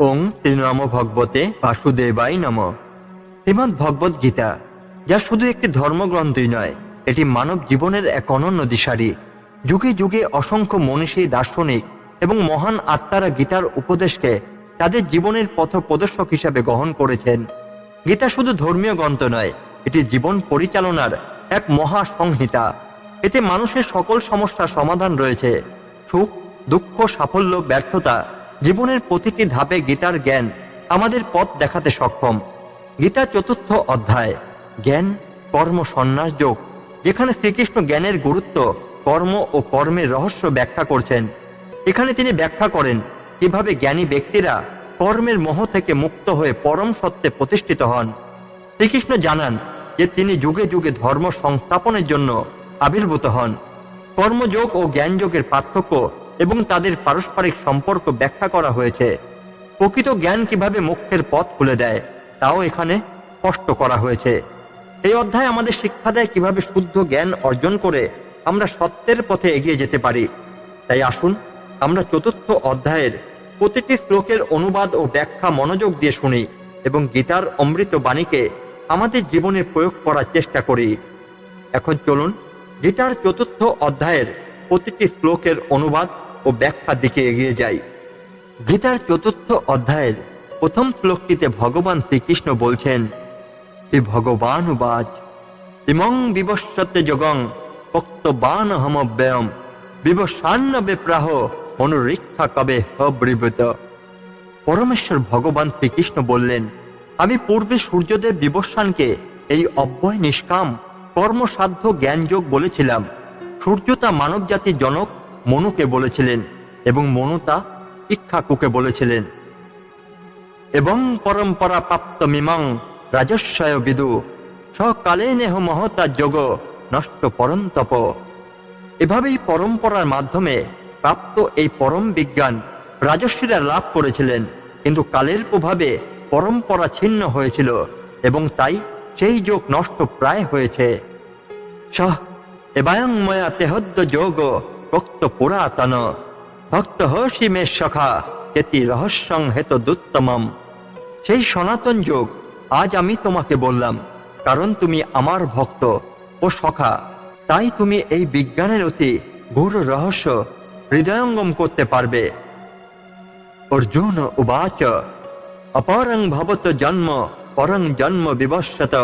ওং শ্রীরাম ভগবতে বাসুদেবাই নম। শ্রীমৎ ভগবত গীতা, যা শুধু একটি ধর্মগ্রন্থই নয়, এটি মানব জীবনের এক অনন্য দিশারি। যুগে যুগে অসংখ্য মনীষী, দার্শনিক এবং মহান আত্মারা গীতার উপদেশকে তাদের জীবনের পথ প্রদর্শক হিসাবে গ্রহণ করেছেন। গীতা শুধু ধর্মীয় গ্রন্থ নয়, এটি জীবন পরিচালনার এক মহা সংহিতা। এতে মানুষের সকল সমস্যার সমাধান রয়েছে। সুখ, দুঃখ, সাফল্য, ব্যর্থতা জীবনের প্রতিটি ধাপে গীতার জ্ঞান আমাদের পথ দেখাতে সক্ষম। গীতা চতুর্থ অধ্যায়, জ্ঞান, কর্ম, সন্ন্যাস, যোগ, যেখানে শ্রীকৃষ্ণ জ্ঞানের গুরুত্ব, কর্ম ও কর্মের রহস্য ব্যাখ্যা করছেন। এখানে তিনি ব্যাখ্যা করেন কীভাবে জ্ঞানী ব্যক্তিরা কর্মের মোহ থেকে মুক্ত হয়ে পরম সত্যে প্রতিষ্ঠিত হন। শ্রীকৃষ্ণ জানান যে তিনি যুগে যুগে ধর্ম সংস্থাপনের জন্য আবির্ভূত হন। কর্মযোগ ও জ্ঞানযোগের পার্থক্য এবং তাদের পারস্পরিক সম্পর্ক ব্যাখ্যা করা হয়েছে। প্রকৃত জ্ঞান কীভাবে মুখ্যের পথ খুলে দেয়, তাও এখানে স্পষ্ট করা হয়েছে। এই অধ্যায় আমাদের শিক্ষা দেয় কীভাবে শুদ্ধ জ্ঞান অর্জন করে আমরা সত্যের পথে এগিয়ে যেতে পারি। তাই আসুন, আমরা চতুর্থ অধ্যায়ের প্রতিটি শ্লোকের অনুবাদ ও ব্যাখ্যা মনোযোগ দিয়ে শুনি এবং গীতার অমৃত বাণীকে আমাদের জীবনে প্রয়োগ করার চেষ্টা করি। এখন চলুন, গীতার চতুর্থ অধ্যায়ের প্রতিটি শ্লোকের অনুবাদ ও ব্যাখ্যার দিকে এগিয়ে যাই। গীতার চতুর্থ অধ্যায়ের প্রথম শ্লোকটিতে ভগবান শ্রীকৃষ্ণ বলছেন, হে ভগবান উবাজ ইমং বিবস্বতে যোগং পক্তবান হমব্যয়ম বিবসান্ন বেপ্রাহ অনুরীক্ষা কবে হব্রিবৃত পরমেশ্বর ভগবান শ্রীকৃষ্ণ বললেন, আমি পূর্বে সূর্যদেব বিবস্বানকে এই অব্যয় নিষ্কাম, কর্মসাধ্য জ্ঞানযোগ বলেছিলাম। সূর্য তা মানব জনক মনুকে বলেছিলেন এবং মনু তা ইক্ষাকুকে বলেছিলেন। এবং পরম্পরা প্রাপ্ত মিমাং রাজস্বয় বিদু সকালে নেহ মহতা যোগ নষ্ট পরন্তপ। এভাবেই পরম্পরার মাধ্যমে প্রাপ্ত এই পরম বিজ্ঞান রাজস্বীরা লাভ করেছিলেন, কিন্তু কালের প্রভাবে পরম্পরা ছিন্ন হয়েছিল এবং তাই সেই যোগ নষ্ট প্রায় হয়েছে। সহ, এবায়ং ময়া তেহদ্য যোগ ভক্ত পুরাতন ভক্ত হসি সখা এতি রহস্যং হেত দুত্তমম সেই সনাতন যোগ, আজ আমি তোমাকে বললাম, কারণ তুমি আমার ভক্ত ও সখা। তাই তুমি এই বিজ্ঞানের অতি গূঢ় রহস্য হৃদয়ঙ্গম করতে পারবে। অর্জুন উবাচ, অপরং ভবত জন্ম, পরং জন্ম বিবস্বত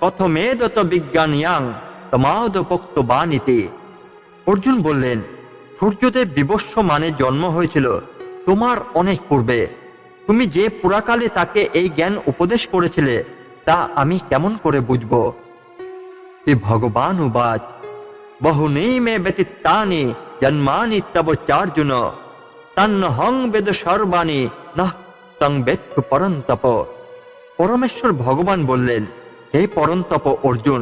কথমেদত বিজ্ঞানিয়াং তমাদ পোক্ত বাণীতে অর্জুন বললেন সূর্যদেব বিবস্ব মানে জন্ম হয়েছিল, তোমার অনেক পূর্বে। তুমি যে পুরাকালে তাকে এই জ্ঞান উপদেশ করেছিলে, তা আমি কেমন করে বুঝব? হে ভগবান উবাচ নেই মে ব্যতীতানি জন্মানি তব চার্জুন তন্ন হং বেদ সর্বাণী না তং বেত্তু পরন্তপ। পরমেশ্বর ভগবান বললেন, হে পরন্তপ অর্জুন,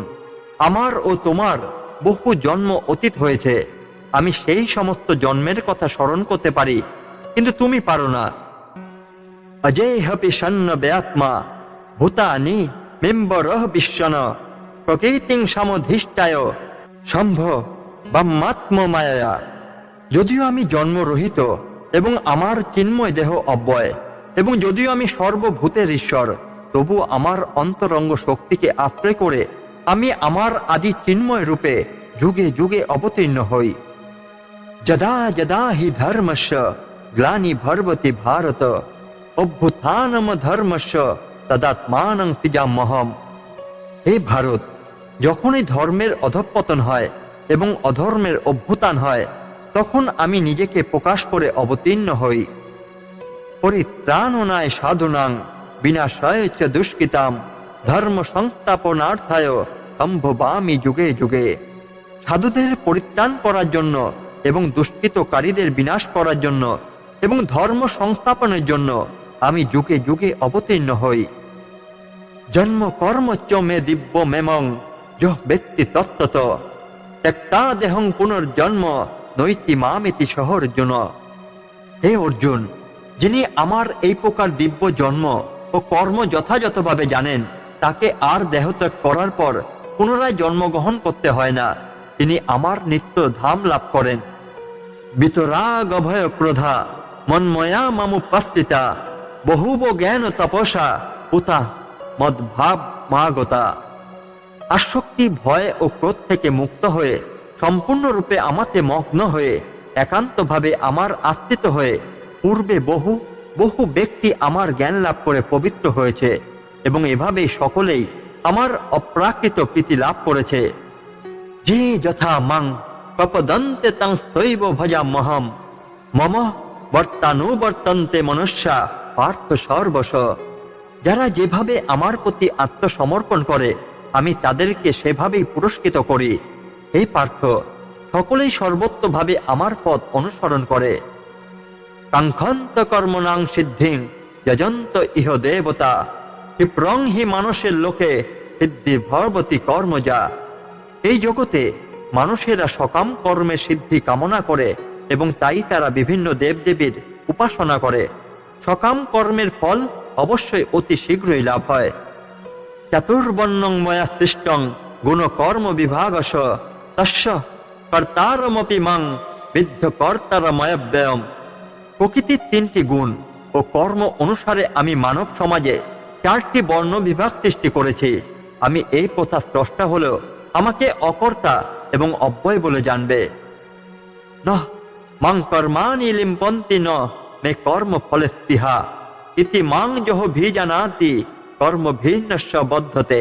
আমার ও তোমার বহু জন্ম অতীত হয়েছে। আমি সেই সমস্ত জন্মের কথা স্মরণ করতে পারি, কিন্তু তুমি পারো না। অজয় হপি সন্ন ব্যাত্মা ভূতানি মেম্বরহ বিশ্বন, প্রকৃতিং সমধিষ্ঠায় সম্ভ ব্রহ্মাত্ম মায়া যদিও আমি জন্মরহিত এবং আমার চিন্ময় দেহ অব্যয়, এবং যদিও আমি সর্বভূতের ঈশ্বর, তবু আমার অন্তরঙ্গ শক্তিকে আশ্রয় করে আমি আমার আদি চিন্ময় রূপে যুগে যুগে অবতীর্ণ হই। যদা যদা হি ধর্মস্য গ্লানি ভর্বতি ভারত, অভ্যুত্থানম ধর্মস্য তদাত্মানং তিজামহম হে ভারত, যখনই ধর্মের অধঃপতন হয় এবং অধর্মের অভ্যুত্থান হয়, তখন আমি নিজেকে প্রকাশ করে অবতীর্ণ হই। পরিত্রাণনায় সাধুনাং, বিনাশয় দুষ্কৃতাম। ধর্ম সংস্থাপনার্থায় সম্ভবামি যুগে যুগে। সাধুদের পরিত্রাণ করার জন্য এবং দুষ্কৃতকারীদের বিনাশ করার জন্য এবং ধর্ম সংস্থাপনের জন্য আমি যুগে যুগে অবতীর্ণ হই। জন্ম কর্ম চ মে দিব্য মেমং যহ ব্যক্তি তত্ত্বত। ত্যক্তা দেহং পুনর্জন্ম নৈতি মামিতি সহ অর্জুন হে অর্জুন, যিনি আমার এই প্রকার দিব্য জন্ম ও কর্ম যথাযথভাবে জানেন তাকে আর দেহত্যাগ করার পর পুনরায় জন্মগ্রহণ করতে হয় না। তিনি আমার নিত্য ধাম লাভ করেন। বিতরাগ অভয় ক্রোধা, মন্ময়া মামুপাশ্রিতা বহুব জ্ঞান তপসা, উতা মদ্ভাব মাগতা। আসক্তি, ভয় ও ক্রোধ থেকে মুক্ত হয়ে, সম্পূর্ণরূপে আমাতে মগ্ন হয়ে, একান্তভাবে আমার আশ্রিত হয়ে, পূর্বে বহু বহু ব্যক্তি আমার জ্ঞান লাভ করে পবিত্র হয়েছে। এবং এভাবেই সকলেই আমার অপ্রাকৃত প্রীতি লাভ করেছে। যে যথা মাং প্রপদন্তে তাং স্তৈব ভজা মহম। মম বর্তানুবর্তন্তে মনুষ্যা পার্থ সর্বস যারা যেভাবে আমার প্রতি আত্মসমর্পণ করে, আমি তাদেরকে সেভাবেই পুরস্কৃত করি। এই পার্থ, সকলেই সর্বোত্তভাবে আমার পথ অনুসরণ করে। কাঙ্ক্ষন্ত কর্মনাং সিদ্ধিং, যজন্ত ইহ দেবতা। ক্ষিপ্রং হি মানুষের লোকে সিদ্ধি ভরবতী কর্মজা এই জগতে মানুষেরা সকাম কর্মে সিদ্ধি কামনা করে এবং তাই তারা বিভিন্ন দেবদেবীর উপাসনা করে। সকাম কর্মের ফল অবশ্যই অতি শীঘ্রই লাভ হয়। চতুর্বর্ণং ময়া সৃষ্টং গুণ কর্ম বিভাগস তস্য কর্তারমপি মাং বিদ্ধ কর্তারময়ব্যয়ম। প্রকৃতির তিনটি গুণ ও কর্ম অনুসারে আমি মানব সমাজে চারটি বর্ণ বিভাগ সৃষ্টি করেছি। আমি এই প্রথা স্রষ্টা হলেও আমাকে অকর্তা এবং অব্যয় বলে জানবে। ন, মাং কর্মাণি লিম্পন্তি ন, মে কর্ম ফলে স্পৃহা। ইতি মাং যহ ভিজানাতি, কর্ম ভিন্নস্য বদ্ধতে।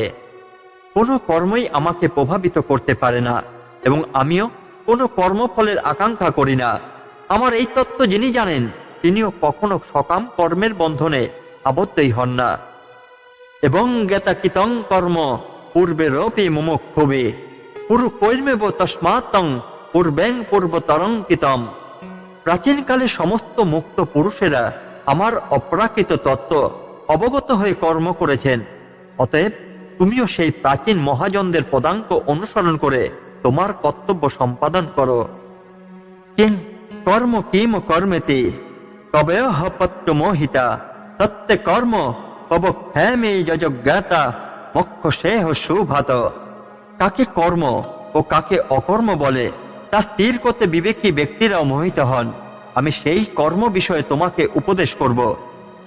কোনো কর্মই আমাকে প্রভাবিত করতে পারে না এবং আমিও কোনো কর্মফলের আকাঙ্ক্ষা করি না। আমার এই তত্ত্ব যিনি জানেন, তিনিও কখনো সকাম কর্মের বন্ধনে আবদ্ধই হন না। এবং জ্ঞাতাকিতং কর্ম পূর্বেরপি মুমুক্ষুবে। পুরু কৈর্মেব তস্মাত্তং পূর্বেং পূর্বতরঙ্কিতম প্রাচীনকালে সমস্ত মুক্ত পুরুষেরা আমার অপ্রাকৃত তত্ত্ব অবগত হয়ে কর্ম করেছেন। অতএব তুমিও সেই প্রাচীন মহাজনদের পদাঙ্ক অনুসরণ করে তোমার কর্তব্য সম্পাদন করো। কিং, কর্ম কিম কর্মেতে? কবয় পত্র মোহিতা সত্য কর্ম কব ক্ষেমে যজ্ঞাতা মক্ষ সেহ সুভাত। কাকে কর্ম ও কাকে অকর্ম বলে, তা স্থির করতে বিবেকী ব্যক্তিরাও মোহিত হন। আমি সেই কর্ম বিষয়ে তোমাকে উপদেশ করব।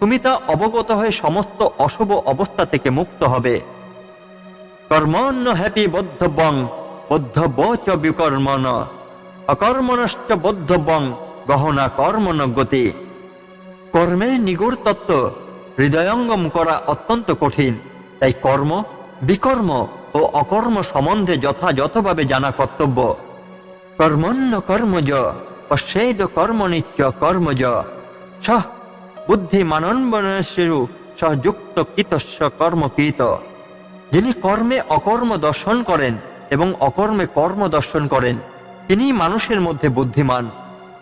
তুমি তা অবগত হয়ে সমস্ত অশুভ অবস্থা থেকে মুক্ত হবে। কর্মণ্য হ্যাপি বদ্ধবং বদ্ধব চ বিকর্মণ। অকর্মণশ্চ বদ্ধবং গহনা কর্মণ গতি। কর্মের নিগুড় তত্ত্ব হৃদয়ঙ্গম করা অত্যন্ত কঠিন। তাই কর্ম, বিকর্ম ও অকর্ম সম্বন্ধে যথাযথভাবে জানা কর্তব্য। কর্মণ্য কর্মজ, পশ্চেদ কর্মনিচ্চ কর্মজ। সহ বুদ্ধি মানন্বনশেরু সযুক্ত কীতস্য কর্মকীত। যিনি কর্মে অকর্ম দর্শন করেন এবং অকর্মে কর্ম দর্শন করেন, তিনি মানুষের মধ্যে বুদ্ধিমান।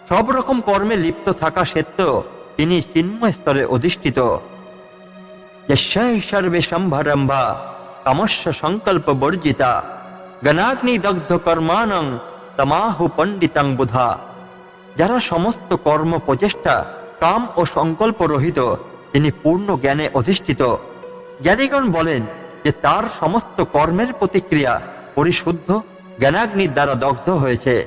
সব রকম কর্মে লিপ্ত থাকা সত্ত্বেও তিনি চিন্ময় স্তরে অধিষ্ঠিত। কামস্য সংকল্প বর্জিতা গণাগ্নি দগ্ধ কর্মানং তমাহু পণ্ডিতাং বুধা যারা সমস্ত কর্ম প্রচেষ্টা, কাম ও সংকল্প রহিত তিনি পূর্ণ জ্ঞানে অধিষ্ঠিত। জ্ঞানীগণ বলেন যে তার সমস্ত কর্মের প্রতিক্রিয়া পরিশুদ্ধ, জ্ঞানাগ্নির দ্বারা দগ্ধ হয়েছে।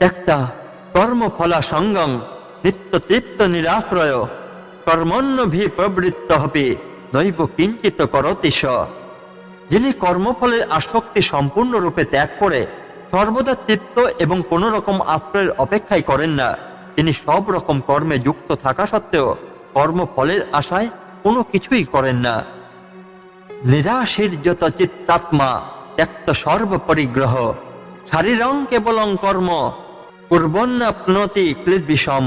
একটা কর্মফলা সঙ্গম নিত্য তৃপ্ত নিরাশ্রয় কর্মণ্যভি প্রবৃত্ত হবে নৈব কিঞ্চিত করতি স। যিনি কর্মফলের আসক্তি সম্পূর্ণরূপে ত্যাগ করে, সর্বদা তৃপ্ত এবং কোন রকম আশ্রয়ের অপেক্ষাই করেন না। তিনি সব রকম কর্মে যুক্ত থাকা সত্ত্বেও, কর্মফলের আশায় কোনো কিছুই করেন না। নিরাশীর্যত চিত্তাত্মা, ত্যক্ত সর্বপরিগ্রহ। শারীরং কেবলং কর্ম পূর্বন্যাপ্নতি ক্লির্বিষম।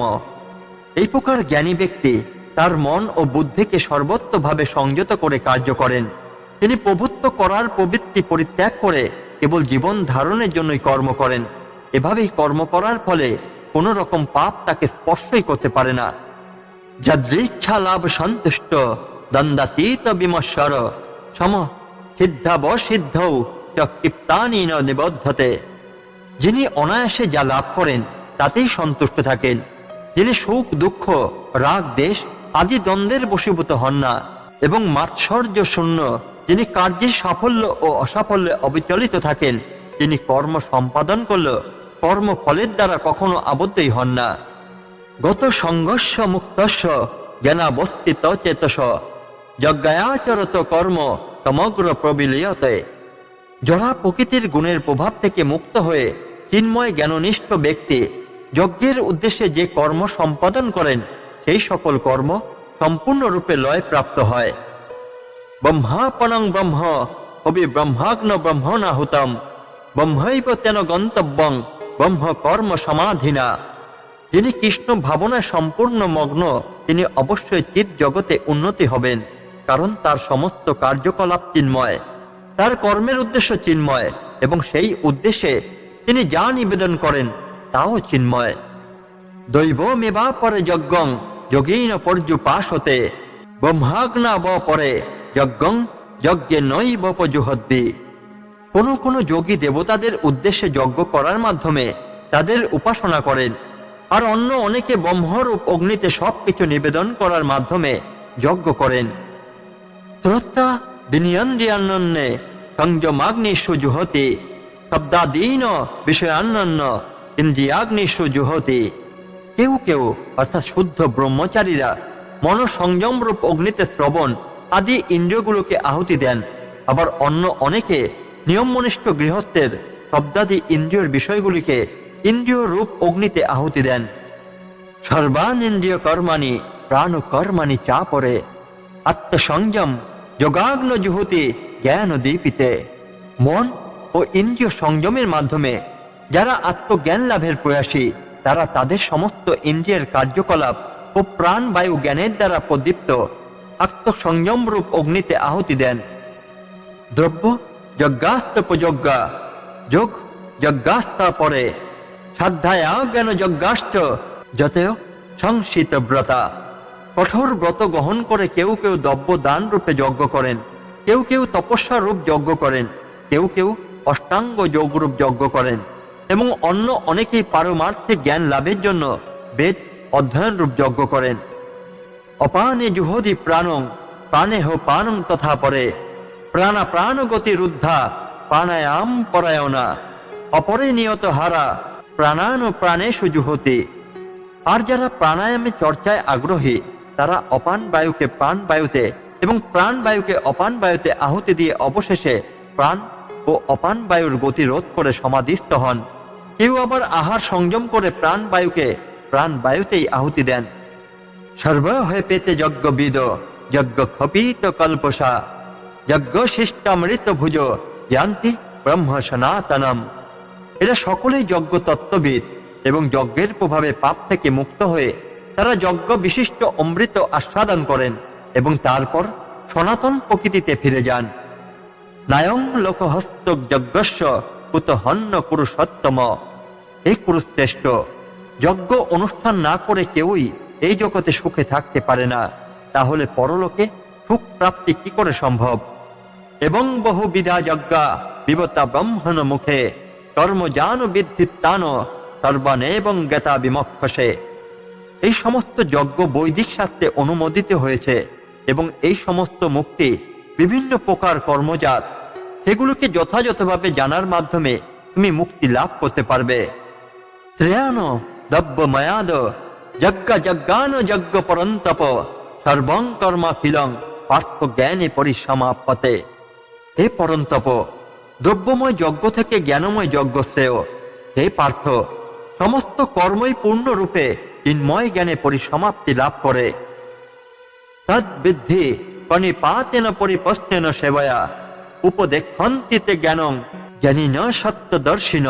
এই প্রকার জ্ঞানী ব্যক্তি তার মন ও বুদ্ধিকে সর্বত্রভাবে সংযত করে কার্য করেন। তিনি প্রভুত্ব করার প্রবৃত্তি পরিত্যাগ করে কেবল জীবন ধারণের জন্যই কর্ম করেন। এভাবেই কর্ম করার ফলে কোনো রকম পাপ তাকে স্পর্শই করতে পারে না। যদৃচ্ছা লাভ সন্তুষ্ট দ্বন্দ্বাতীত বিমর্শর সম সিদ্ধাবসিদ্ধৌ ক্ষিপ্তানি নিবদ্ধতে। যিনি অনায়াসে যা লাভ করেন, তাতেই সন্তুষ্ট থাকেন। যিনি সুখ, দুঃখ, রাগ, দেশ আদি দ্বন্দ্বের বশীভূত হন না এবং মাৎসর্য শূন্য যিনি কার্যের সাফল্য ও অসাফল্যে অবিচলিত থাকেন, তিনি কর্ম সম্পাদন করল কর্ম ফলের দ্বারা কখনো আবদ্ধই হন না। গত সংঘর্ষ মুক্তস্য, জ্ঞানাবস্থিত চেতস যজ্ঞায়াচরত কর্ম সমগ্র প্রবিলিয়তে। যারা প্রকৃতির গুণের প্রভাব থেকে মুক্ত হয়ে চিন্ময় জ্ঞাননিষ্ঠ ব্যক্তি, যজ্ঞের উদ্দেশ্যে যে কর্ম সম্পাদন করেন সেই সকল কর্ম সম্পূর্ণরূপে লয় প্রাপ্ত হয়। ব্রহ্মাপনং ব্রহ্ম কবি ব্রহ্মাগ্ন ব্রহ্মণাহুতম, ব্রহ্মৈব তেন গন্তব্যং ব্রহ্ম কর্ম সমাধিনা। যিনি কৃষ্ণ ভাবনায় সম্পূর্ণ মগ্ন, তিনি অবশ্যই চিৎ জগতে উন্নতি হবেন, কারণ তার সমস্ত কার্যকলাপ চিন্ময়, তার কর্মের উদ্দেশ্য চিন্ময়, এবং সেই উদ্দেশ্যে তিনি যা নিবেদন করেন, তাও চিন্ময়। দৈব মেবা পরে যজ্ঞং যোগীন পর্যুপাসতে ব্রহ্মাগ্না ব পরে, যজ্ঞং যজ্ঞে নৈব পজুহদ্বি কোনো কোনো যোগী দেবতাদের উদ্দেশ্যে যজ্ঞ করার মাধ্যমে তাদের উপাসনা করেন, আর অন্য অনেকে ব্রহ্মরূপ অগ্নিতে সবকিছু নিবেদন করার মাধ্যমে যজ্ঞ করেন। শ্রদ্ধা দিনিয়ন্দ্রিয়ান্নে সংযমাগ্নিষু জুহতি, শব্দাদীন বিষয়ান্নন্ন ইন্দ্রিয়াগ্নিষু জুহতি। কেউ কেউ, অর্থাৎ শুদ্ধ ব্রহ্মচারীরা মনসংযম রূপ অগ্নিতে শ্রবণ আদি ইন্দ্রিয়গুলোকে আহুতি দেন। আবার অন্য অনেকে নিয়মনিষ্ঠ গৃহস্থের শব্দাদি ইন্দ্রিয়র বিষয়গুলিকে ইন্দ্রিয় রূপ অগ্নিতে আহুতি দেন। সর্বান ইন্দ্রিয় কর্মাণি প্রাণ কর্মাণি চা পরে, আত্মসংযম যোগাগ্ন জুহতি জ্ঞান দীপিতে। মন ও ইন্দ্রিয় সংযমের মাধ্যমে যারা আত্মজ্ঞান লাভের প্রয়াসী তারা তাদের সমস্ত ইন্দ্রিয়ের কার্যকলাপ ও প্রাণবায়ু জ্ঞানের দ্বারা প্রদীপ্ত, আত্মসংযম রূপ অগ্নিতে আহুতি দেন। দ্রব্য যজ্ঞাস্তপযজ্ঞা যোগ যজ্ঞাস্তা পরে, সাধ্যায়া জ্ঞান যজ্ঞাশ্চ যতেয় সংসিত ব্রতা। কঠোর ব্রত গ্রহণ করে কেউ কেউ দ্রব্য দান রূপে যজ্ঞ করেন, কেউ কেউ তপস্যা রূপ যজ্ঞ করেন, কেউ কেউ অষ্টাঙ্গ যোগরূপ যজ্ঞ করেন। এবং অন্য অনেকেই পারমার্থিক জ্ঞান লাভের জন্য বেদ অধ্যয়ন রূপ যজ্ঞ করেন। অপানে জুহদি প্রাণং প্রাণে হো পানং তথা পরে। প্রাণা প্রাণ গতি রুদ্ধা, প্রাণায়াম পরায়ণা। অপরে নিয়ত হারা, প্রাণান ও প্রাণেশু জুহতি। আর যারা প্রাণায়ামে চর্চায় আগ্রহী, তারা অপান বায়ুকে প্রাণ বায়ুতে এবং প্রাণ বায়ুকে অপান বায়ুতে আহুতি দিয়ে অবশেষে প্রাণ ও অপান বায়ুর গতি রোধ করে সমাধিস্থ হন। কেউ আবার আহার সংযম করে প্রাণ বায়ুকে, প্রাণ বায়ুতেই আহুতি দেন। সর্ব হয়ে পেতে যজ্ঞ বিদ যজ্ঞ খপিত কল্পসা, যজ্ঞ শিষ্টামৃত ভুজ যান্তি ব্রহ্ম সনাতনম। এরা সকলেই যজ্ঞ তত্ত্ববিদ এবং যজ্ঞের প্রভাবে পাপ থেকে মুক্ত হয়ে তারা যজ্ঞ বিশিষ্ট অমৃত আস্বাদন করেন এবং তারপর সনাতন প্রকৃতিতে ফিরে যান। নায়ং লোকহস্ত যজ্ঞস্য কুত হন্য পুরুষোত্তম। এই কুরুশ্রেষ্ঠ যজ্ঞ অনুষ্ঠান না করে কেউই এই জগতে সুখে থাকতে পারে না। তাহলে পরলোকে সুখ প্রাপ্তি কি করে সম্ভব? এবং বহু বিধা যজ্ঞা বিবতা ব্রহ্মণ মুখে কর্মজান বিদ্ধিত্তান সর্বান এবং জ্ঞাতা বিমক্ষসে। এই সমস্ত যজ্ঞ বৈদিক শাস্ত্রে অনুমোদিত হয়েছে এবং এই সমস্ত মুক্তি বিভিন্ন প্রকার কর্মজাত, সেগুলোকে যথাযথভাবে জানার মাধ্যমে তুমি মুক্তি লাভ করতে পারবে। শ্রেয়ান দব্য ময়াদ যজ্ঞ যজ্ঞান যজ্ঞ পরন্তপ সর্বং কর্মাখিলং পার্থ জ্ঞানে পরিসমাপতে হে পরন্তপ, দ্রব্যময় যজ্ঞ থেকে জ্ঞানময় যজ্ঞ শ্রেয়। হে পার্থ, সমস্ত কর্মই পূর্ণরূপে চিন্ময় জ্ঞানে পরিসমাপ্তি লাভ করে। তদ্বৃদ্ধি প্রণিপাতেন পরিপস্নেন সেবয়া, উপদেক্ষন্তিতে জ্ঞানং জ্ঞানী ন সত্যদর্শিন।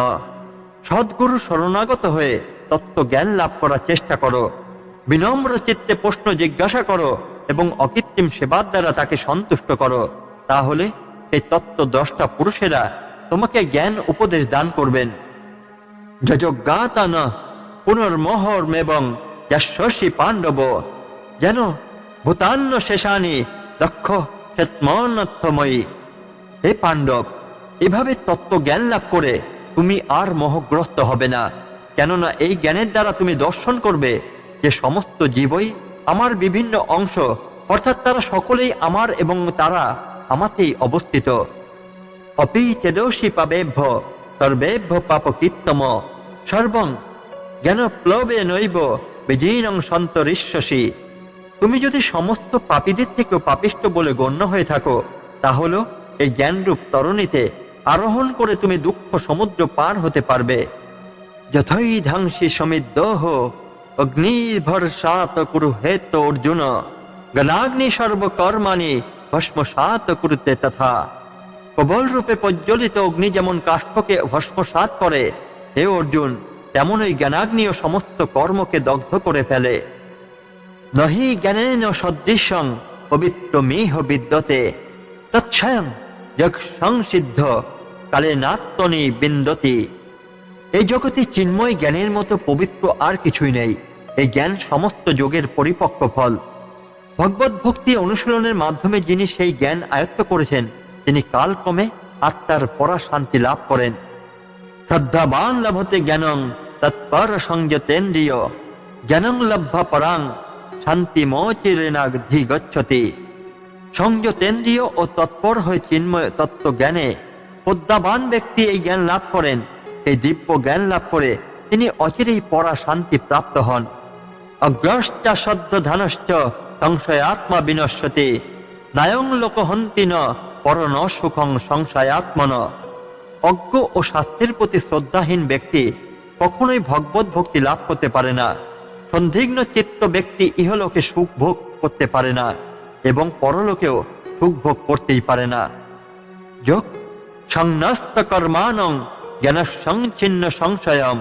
সদ্গুরু শরণাগত হয়ে তত্ত্ব জ্ঞান লাভ করার চেষ্টা করো। বিনম্র চিত্তে প্রশ্ন জিজ্ঞাসা করো এবং অকৃত্রিম সেবার দ্বারা তাকে সন্তুষ্ট করো। তাহলে এই তত্ত্ব দশটা পুরুষেরা তোমাকে জ্ঞান উপদেশ দান করবেন। যজ্ঞাতান পুনর্মোহর এবং যশস্বী পাণ্ডব। যেন ভূতান্ন শেষানি দক্ষ হে পাণ্ডব, এভাবে তত্ত্ব জ্ঞান লাভ করে তুমি আর মোহগ্রস্ত হবে না, কেননা এই জ্ঞানের দ্বারা তুমি দর্শন করবে যে সমস্ত জীবই আমার বিভিন্ন অংশ, অর্থাৎ তারা সকলেই আমার এবং তারা আমাতেই অবস্থিত। অপি চেদোষী পাবেভ্য, সর্বেভ্য পাপকীর্তম। সর্বং জ্ঞান প্লবে নৈব বিজীনং সন্তরিষ্যসি। তুমি যদি সমস্ত পাপীদের থেকেও পাপিষ্ট বলে গণ্য হয়ে থাকো, তাহলে এই জ্ঞানরূপ তরণীতে আরোহণ করে তুমি দুঃখ সমুদ্র পার হতে পারবে। যথই ধ্বংসী সমিদ্দোহ, অগ্নির্ভর সাত কুরু হেত অর্জুন গণাগ্নি সর্বকর্মাণি ভস্মসাত কুরুতে তথা। প্রবল রূপে প্রজ্বলিত অগ্নি যেমন কাষ্ঠকে ভস্মসাত করে, হে অর্জুন তেমন ওই জ্ঞানাগ্নিও সমস্ত কর্মকে দগ্ধ করে ফেলে। নহি জ্ঞানেন সদৃশং পবিত্র মিহ বিদ্যতে তৎস্বয়ং যক সংসিদ্ধ কালে নাত্তনি বিন্দতি। এই জগতে চিন্ময় জ্ঞানের মতো পবিত্র আর কিছুই নেই। এই জ্ঞান সমস্ত যোগের পরিপক্ক ফল। ভগবত ভক্তি অনুশীলনের মাধ্যমে যিনি সেই জ্ঞান আয়ত্ত করেছেন, তিনি কালক্রমে আত্মার পরা শান্তি লাভ করেন। শ্রদ্ধাবান লভতে জ্ঞানং তৎপর সংযতেন্দ্রিয়। জ্ঞানং লভ্য পরাং শান্তি মোচিরেনাধি গচ্ছতি সংযতেন্দ্রিয় ও তৎপর হয়ে চিন্ময় তত্ত্ব পদ্মাবান ব্যক্তি এই জ্ঞান লাভ করেন। এই দিব্য জ্ঞান লাভ করে তিনি অচিরেই পরা শান্তি প্রাপ্ত হন। অগ্রশ্চা সদ্য ধানশ্চ সংশয়াত্মা বিনশ্যতে নায়ং লোকহন্তি ন পরন সুখং সংশয়াত্মন অজ্ঞ ও শাস্ত্রের প্রতি শ্রদ্ধাহীন ব্যক্তি কখনোই ভগবত ভক্তি লাভ করতে পারে না। সন্দিগ্ন চিত্ত ব্যক্তি ইহলোকে সুখ ভোগ করতে পারে না এবং পরলোকেও সুখ ভোগ করতেই পারে না। যোগ সংন্যস্ত কর্মানং জ্ঞান সংচ্ছিন্ন সংশয়ম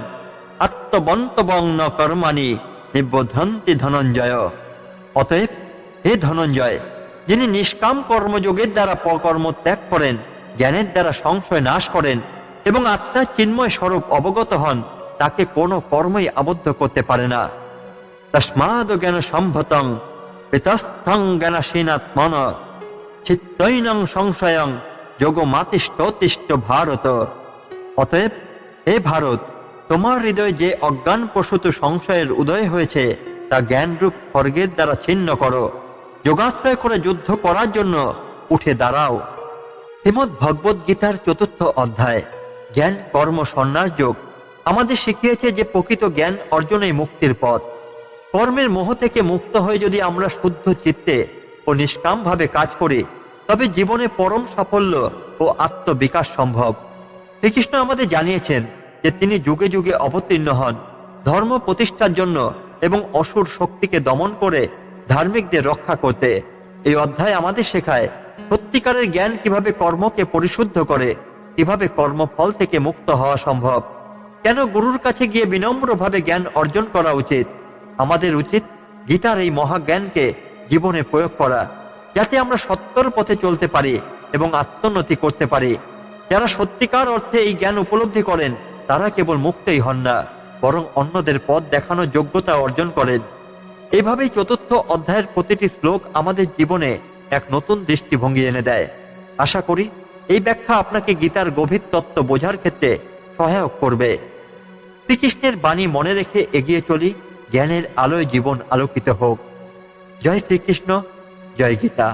আত্মবন্তবং ন কর্মাণি নিবোধন্তি ধনঞ্জয়। অতএব হে ধনঞ্জয়, যিনি নিষ্কাম কর্মযোগের দ্বারা কর্ম ত্যাগ করেন, জ্ঞানের দ্বারা সংশয় নাশ করেন এবং আত্মার চিন্ময় স্বরূপ অবগত হন, তাকে কোনো কর্মই আবদ্ধ করতে পারে না। তস্মাদ জ্ঞান সম্ভতং পিতস্থং জ্ঞানাসীনাত্মন, চিত্তৈনং সংশয়ং যোগ মাতিষ্ঠ ভারত। অতএব, হে ভারত, তোমার হৃদয়ে যে অজ্ঞান প্রসূত সংশয়ের উদয় হয়েছে, তা জ্ঞানরূপ খর্গের দ্বারা ছিন্ন করো। যোগাশ্রয় করে যুদ্ধ করার জন্য উঠে দাঁড়াও। শ্রীমদ ভগবত গীতার চতুর্থ অধ্যায়, জ্ঞান, কর্ম, সন্ন্যাস যোগ। আমাদের শিখিয়েছে যে প্রকৃত জ্ঞান অর্জনই মুক্তির পথ। কর্মের মোহ থেকে মুক্ত হয়ে যদি আমরা শুদ্ধ চিত্তে ও নিষ্কামভাবে কাজ করি তবে জীবনে পরম সাফল্য ও আত্মবিকাশ সম্ভব। শ্রীকৃষ্ণ আমাদের জানিয়েছেন যে তিনি যুগে যুগে অবতীর্ণ হন। ধর্ম প্রতিষ্ঠার জন্য এবং অসুর শক্তিকে দমন করে ধার্মিকদের রক্ষা করতে। এই অধ্যায় আমাদের শেখায় সত্যিকারের জ্ঞান কীভাবে কর্মকে পরিশুদ্ধ করে, কীভাবে কর্মফল থেকে মুক্ত হওয়া সম্ভব। কেন গুরুর কাছে গিয়ে বিনম্রভাবে জ্ঞান অর্জন করা উচিত? আমাদের উচিত গীতার এই মহাজ্ঞানকে জীবনে প্রয়োগ করা। যাতে আমরা সত্যর পথে চলতে পারি এবং আত্মোন্নতি করতে পারি। যারা সত্যিকার অর্থে এই জ্ঞান উপলব্ধি করেন, তারা কেবল মুক্তই হন না, বরং অন্যদের পথ দেখানোর যোগ্যতা অর্জন করেন। এভাবেই চতুর্থ অধ্যায়ের প্রতিটি শ্লোক আমাদের জীবনে এক নতুন দৃষ্টিভঙ্গি এনে দেয়। আশা করি, এই ব্যাখ্যা আপনাকে গীতার গভীর তত্ত্ব বোঝার ক্ষেত্রে সহায়ক করবে। শ্রীকৃষ্ণের বাণী মনে রেখে এগিয়ে চলি, জ্ঞানের আলোয় জীবন আলোকিত হোক। জয় শ্রীকৃষ্ণ। জয় গীতা